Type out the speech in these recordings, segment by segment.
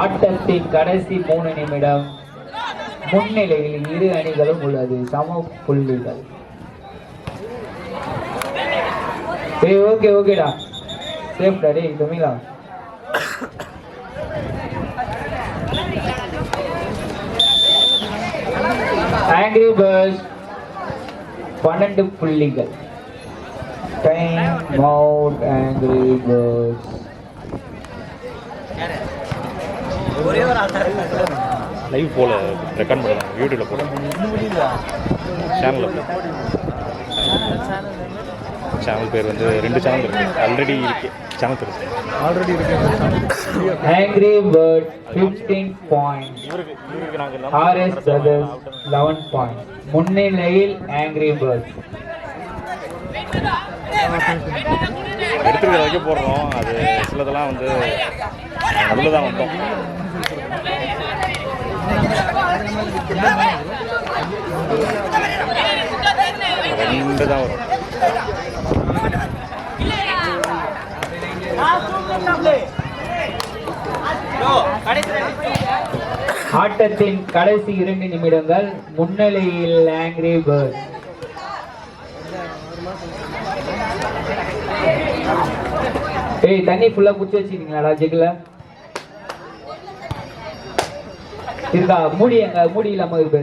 ஆட்டத்தின் கடைசி மூணு நிமிடம் முன்னிலையில் இரு அணிகளும் உள்ளது. சம புள்ளிகள். ஏய் ஓகே ஓகேடா சேஃப் டே தமிழா ஆங்கிரி பேர்ஸ் பன்னெண்டு புள்ளிகள். Time out angry birds live போல ரெக்கார்ட் பண்ணுறாங்க யூடியூப்ல போடுறாங்க சேனலில் சேனல் பேர் வந்து ரெண்டு சேனல் இருக்கு. ஆல்ரெடி இருக்கு. சேனல் பேர் ஆல்ரெடி இருக்கு. ஆங்கிரி பேர்ட் 15 பாயிண்ட் இவருக்கு ஆர்எஸ் பிரதர்ஸ் 11 பாயிண்ட் முன்னிலையில் ஆங்கிரி பேர்ட்ஸ் எடுத்துருக்கிற வரைக்கும் போடுறோம். அது சிலதெல்லாம் வந்து நடுவில் தான் வந்தோம். ரெண்டு தான் வரும். ஆட்டத்தின் கடைசி இரண்டு நிமிடங்கள் முன்னிலையில் ஆங்கிரி பேர்ட் ஏய் தண்ணி ஃபுல்லா குச்சி வச்சிருக்கீங்களா ஜெகுல? இருக்கா மூடி எங்க மூடி இல்லாம இருக்கு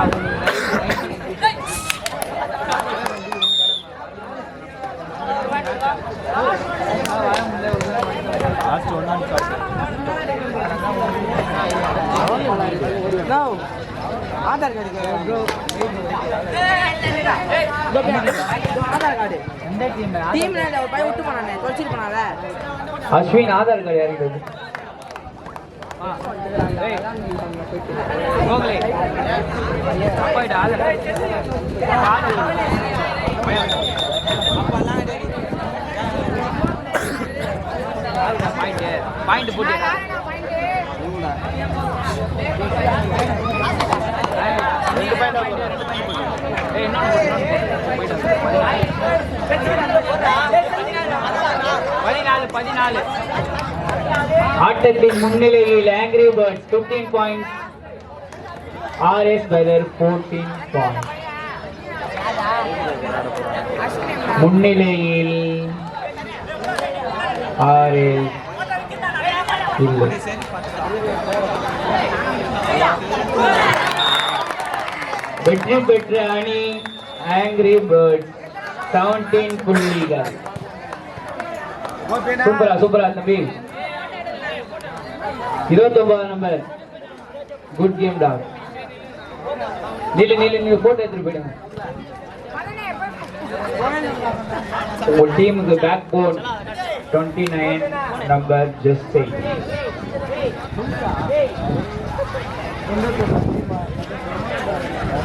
Thank you. Aadhaar card Aadhaar card டீம்ல ஒரு பையன் விட்டு போனானே. தொலைச்சிட்டு போனால. அஸ்வின் ஆதார் கார்டு பாயிண்ட் போட்டு பதினாலு பதினாலு ஆட்டத்தின் முன்னிலையில் angry bird 15 point RS brother 14 point முன்னிலையில் ஆர்எஸ் இல்லை. வெற்றி பெற்ற அணி ஆங்கிரி பேர்ட் 17 புள்ளிகள். சூப்பரா சூப்பரா தம்பி. இருபத்தி ஒன்பது நம்பர் குட் கேம் டாக் நீல நீல நீங்க போட்டோ எடுத்துட்டு போயிடுங்க. உங்க டீமுக்கு back phone twenty nine number just